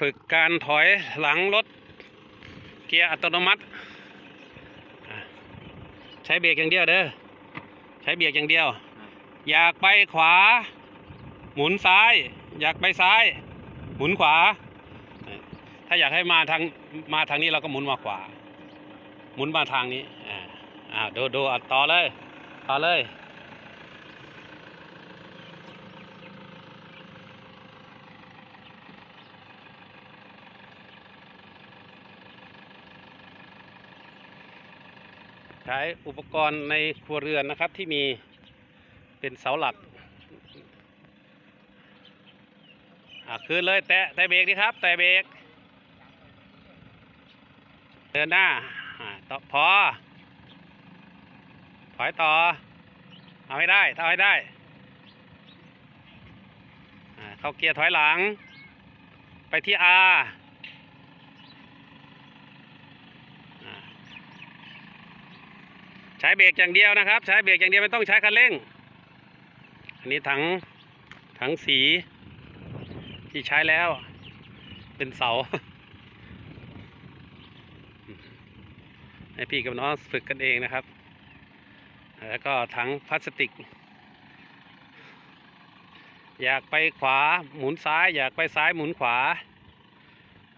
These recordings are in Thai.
ฝึกการถอยหลังรถเกียร์อัตโนมัติ ใช้เบรกอย่างเดียวเด้อใช้เบรกอย่างเดียว อยากไปขวา หมุนซ้าย อยากไปซ้าย หมุนขวา ถ้าอยากให้มาทางมาทางนี้เราก็หมุนมาขวา หมุนมาทางนี้อ่าอ่าดูดูอะต่อเลยต่อเลย ใช้อุปกรณ์ในครัวเรือนนะครับที่มีเป็นเสาหลักอะคืนเลยแตะแตะเบรกดีครับ แตะเบรกเดินหน้าต่อพอถอยต่อ เอาให้ได้เอาให้ได้ เข้าเกียร์ถอยหลัง ไปที่ R อะ ใช้เบรกอย่างเดียวนะครับ ใช้เบรกอย่างเดียวไม่ต้องใช้คันเร่ง อันนี้ถังถังสีที่ใช้แล้ว เป็นเสา ให้พี่กับน้องฝึกกันเองนะครับ แล้วก็ถังพลาสติก อยากไปขวาหมุนซ้าย อยากไปซ้ายหมุนขวา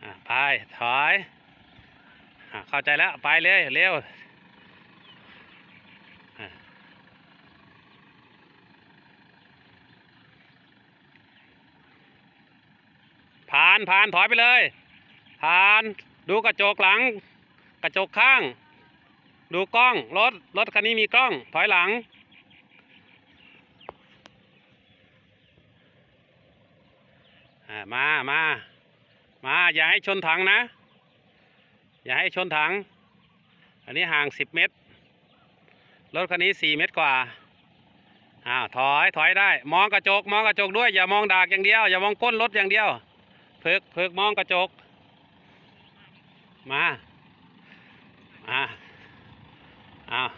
อะไปถอยเข้าใจแล้วไปเลยเร็ว ผ่านผ่านถอยไปเลย ผ่านดูกระจกหลัง กระจกข้าง ดูกล้องรถรถคันนี้มีกล้องถอยหลัง มามามาอย่าให้ชนถังนะ อย่าให้ชนถัง อันนี้ห่างสิบเมตร รถคันนี้สี่เมตรกว่าอ้าวถอยถอยได้ มองกระจก มองกระจกด้วย อย่ามองดากอย่างเดียว อย่ามองก้นรถอย่างเดียว เพิกเพิกมองกระจก มา อ่าอ้าว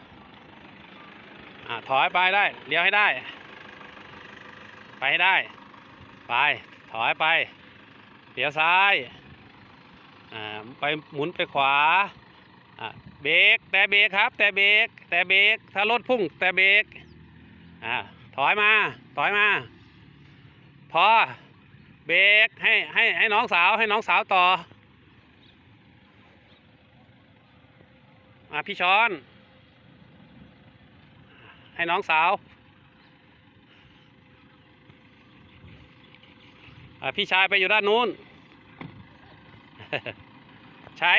อ่าถอยไปได้เลี้ยวให้ได้ ไปให้ได้ ไปถอยไปเลี้ยวซ้ายอ่าไปหมุนไปขวาอ่าเบรกแต่เบรกครับ แต่เบรกแต่เบรกถ้ารถพุ่ง แต่เบรกอ่าถอยมา ถอยมา พอ เบรกให้ให้ให้น้องสาวให้น้องสาวต่อมาพี่ช้อน ให้น้องสาวอะพี่ชายไปอยู่ด้านนู้น ใช้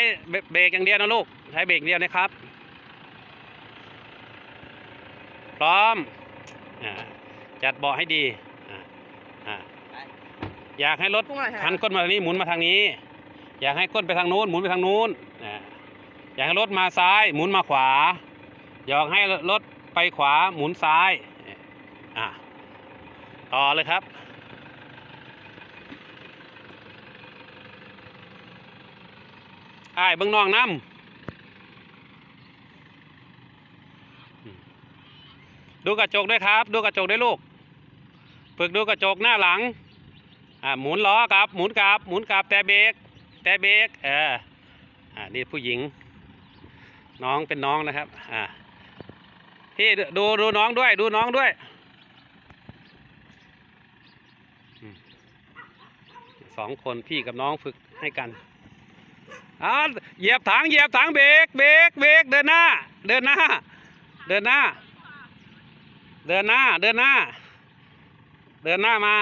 เบรกอย่างเดียวนะลูก ใช้เบรกเดียวนะครับ พร้อม จัดเบาะให้ดีอ่า อ่าอยากให้รถพุ่งอะไรฮะหันก้นมาทางนี้หมุนมาทางนี้ อยากให้ก้นไปทางนู้นหมุนไปทางนู้นอ่าอยากให้รถมาซ้าย หมุนมาขวา อยากให้รถไปขวาหมุนซ้ายอะต่อเลยครับ อ้ายเบิ้งน้องน้ำดูกระจกด้วยครับ ดูกระจกด้วยลูก ฝึกดูกระจกหน้าหลัง อ่าหมุนล้อกลับ หมุนกลับ หมุนกลับแต่เบรกแต่เบรกเอออ่านี่ผู้หญิง น้องเป็นน้องนะครับ อ่าพี่ดูดูน้องด้วย ดูน้องด้วยสองคนพี่กับน้องฝึกให้กันอ่าเหยียบถังเหยียบถังเบรกเบรกเบรกเดินหน้า เดินหน้า เดินหน้า เดินหน้า เดินหน้า เดินหน้ามา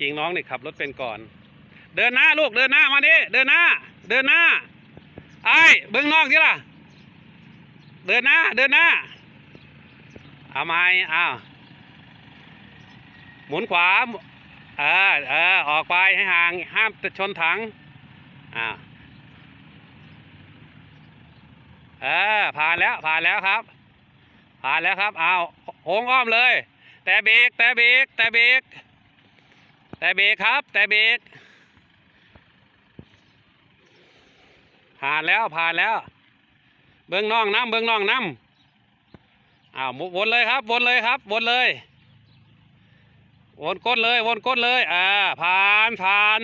จริงน้องนี่ขับรถเป็นก่อน เดินหน้าลูกเดินหน้ามาดิเดินหน้า เดินหน้าไอ้เบิ้งน้องสิล่ะ เดินหน้า เดินหน้าเอาไม้อ้าวหมุนขวาเออเออออกไปให้ห่างห้ามชนถังอ่าเออผ่านแล้วผ่านแล้วครับ ผ่านแล้วครับเอาโค้งอ้อมเลย แต่เบรกแต่เบรกแต่เบรก แต่เบรกครับ แต่เบรกผ่านแล้วผ่านแล้ว เบิ้งน้องน้ำเบิ้งน้องน้ำอ้าววนเลยครับวนเลยครับวนเลยวนก้นเลยวนก้นเลยอ่าผ่านผ่าน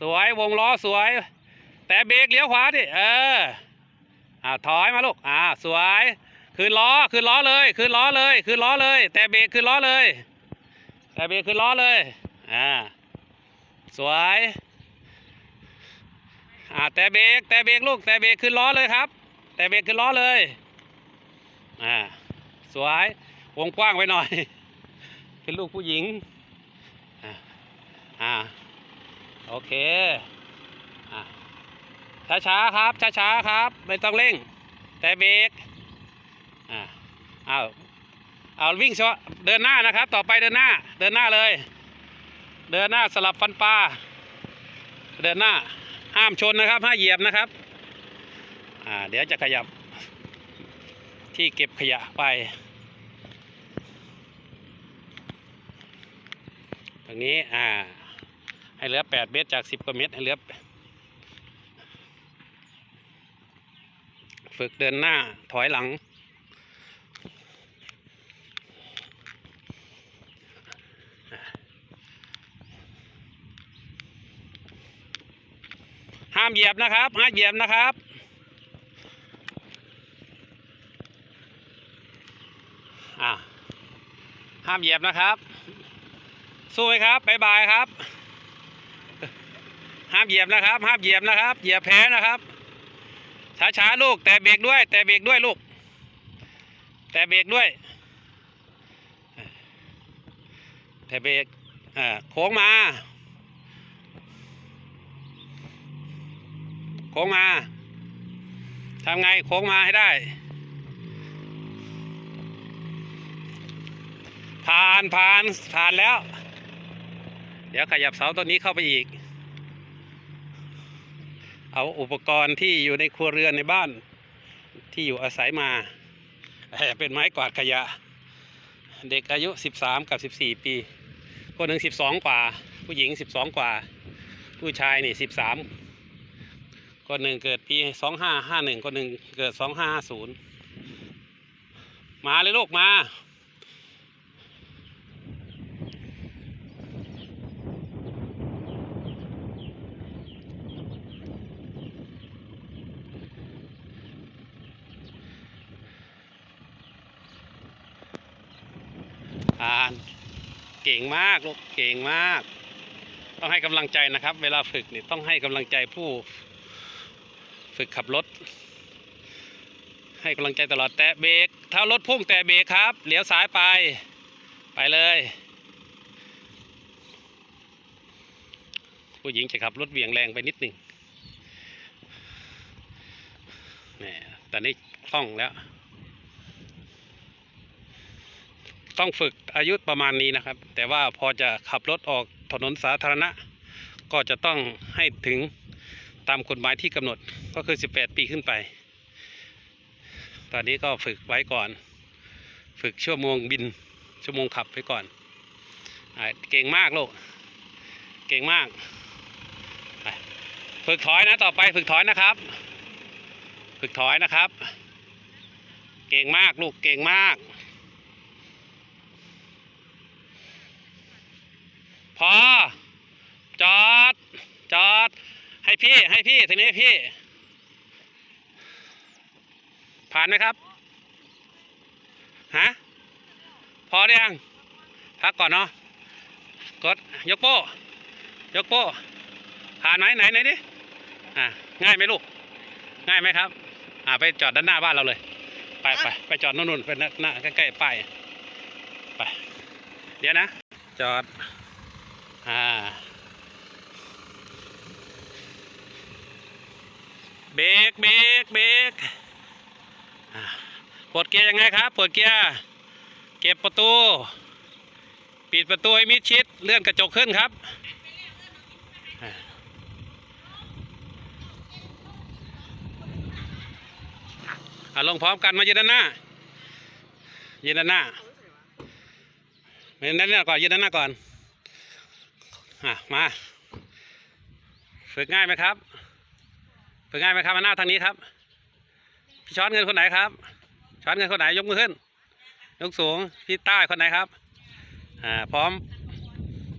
สวยวงล้อสวย แต่เบรกเลี้ยวขวาดิเอออ่าถอยมาลูกอ่าสวยคืนล้อคืนล้อเลยคืนล้อเลยคืนล้อเลย แต่เบรกคืนล้อเลย แต่เบรกคืนล้อเลย อ่า สวย อ่า แต่เบรกแต่เบรกลูก แต่เบรกคืนล้อเลยครับ แต่เบรกคืนล้อเลย อ่า สวย วงกว้างไว้หน่อย เป็นลูกผู้หญิง อ่า อ่า โอเค อ่าช้าๆครับ ช้าๆครับ ไม่ต้องเร่ง แต่เบรก อ่าเอาเอาวิ่งเฉพาะเดินหน้านะครับ ต่อไปเดินหน้า เดินหน้าเลย เดินหน้าสลับฟันปลาเดินหน้าห้ามชนนะครับห้ามเหยียบนะครับอ่าเดี๋ยวจะขยับ ที่เก็บขยะไปตรงนี้อ่าให้เหลือแปดเมตรจากสิบกว่าเมตรให้เหลือฝึกเดินหน้าถอยหลัง ห้ามเหยียบนะครับห้ามเหยียบนะครับ อ่าห้ามเหยียบนะครับ สู้ไหมครับบายบายครับ ห้ามเหยียบนะครับ ห้ามเหยียบนะครับ เหยียบแพ้นะครับ ช้าๆลูก แต่เบรกด้วย แต่เบรกด้วยลูก แต่เบรกด้วย แต่เบรกอ่าโค้งมา โค้งมาทำไงโค้งมาให้ได้ ผ่านผ่านผ่านแล้ว เดี๋ยวขยับเสาต้นนี้เข้าไปอีก เอาอุปกรณ์ที่อยู่ในครัวเรือนในบ้าน ที่อยู่อาศัยมาเอ่เป็นไม้กวาดขยะ เด็กอายุ 13 กับ 14 ปี คนหนึ่ง12 กว่า ผู้หญิง 12 กว่า ผู้ชายนี่ 13 คนหนึ่งเกิดปี2551คนหนึ่งเกิด2550มาเลยลูกมา อ่านเก่งมากลูกเก่งมาก ต้องให้กำลังใจนะครับ เวลาฝึกนี่ต้องให้กำลังใจผู้ ฝึกขับรถ ให้กำลังใจตลอดแตะเบรกถ้ารถพุ่งแตะเบรกครับเลี้ยวซ้ายไปไปเลย ผู้หญิงจะขับรถเบี่ยงแรงไปนิดหนึ่งนี่ตอนนี้คล่องแล้ว ต้องฝึกอายุประมาณนี้นะครับ แต่ว่าพอจะขับรถออกถนนสาธารณะ ก็จะต้องให้ถึง ตามกฎหมายที่กำหนดก็คือ 18 ปีขึ้นไป ตอนนี้ก็ฝึกไว้ก่อน ฝึกชั่วโมงบิน ชั่วโมงขับไว้ก่อนอเก่งมากลูก เก่งมาก ฝึกถอยนะต่อไปฝึกถอยนะครับ ฝึกถอยนะครับ เก่งมากลูก เก่งมาก พอ จอด จอด ให้พี่ให้พี่ทีนี้พี่ ผ่านไหมครับฮะพอได้ยัง พักก่อนเนาะกดยกโป้ ยกโป้ผ่านไหมไหนไหนดิอะง่ายไหมลูก ง่ายไหมครับ อ่าไปจอดด้านหน้าบ้านเราเลย ไปไปไปจอดนู่นนู่นไปหน้าหน้าใกล้ๆป้ายไป เดี๋ยวนะ จอด อ่า บรกเบรกเบรกปลดเกียร์ยังไงครับปลดเกียร์ เก็บประตู ปิดประตูให้มิดชิด เลื่อนกระจกขึ้นครับ อ่าอ่าลงพร้อมกันมายืนด้านหน้า ยืนด้านหน้ายืนด้านหน้าก่อนยืนด้านหน้าก่อน อะ มา ฝึกง่ายไหมครับ ฝึกง่ายไหมครับมาหน้าทางนี้ครับ พี่ช้อนเงินคนไหนครับ ช้อนเงินคนไหนยกมือขึ้น ยกสูงพี่ใต้คนไหนครับ อ่า พร้อม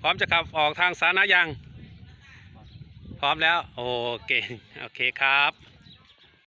พร้อมจะขับออกทางสาธารณะยัง พร้อมแล้ว โอเค โอเคครับ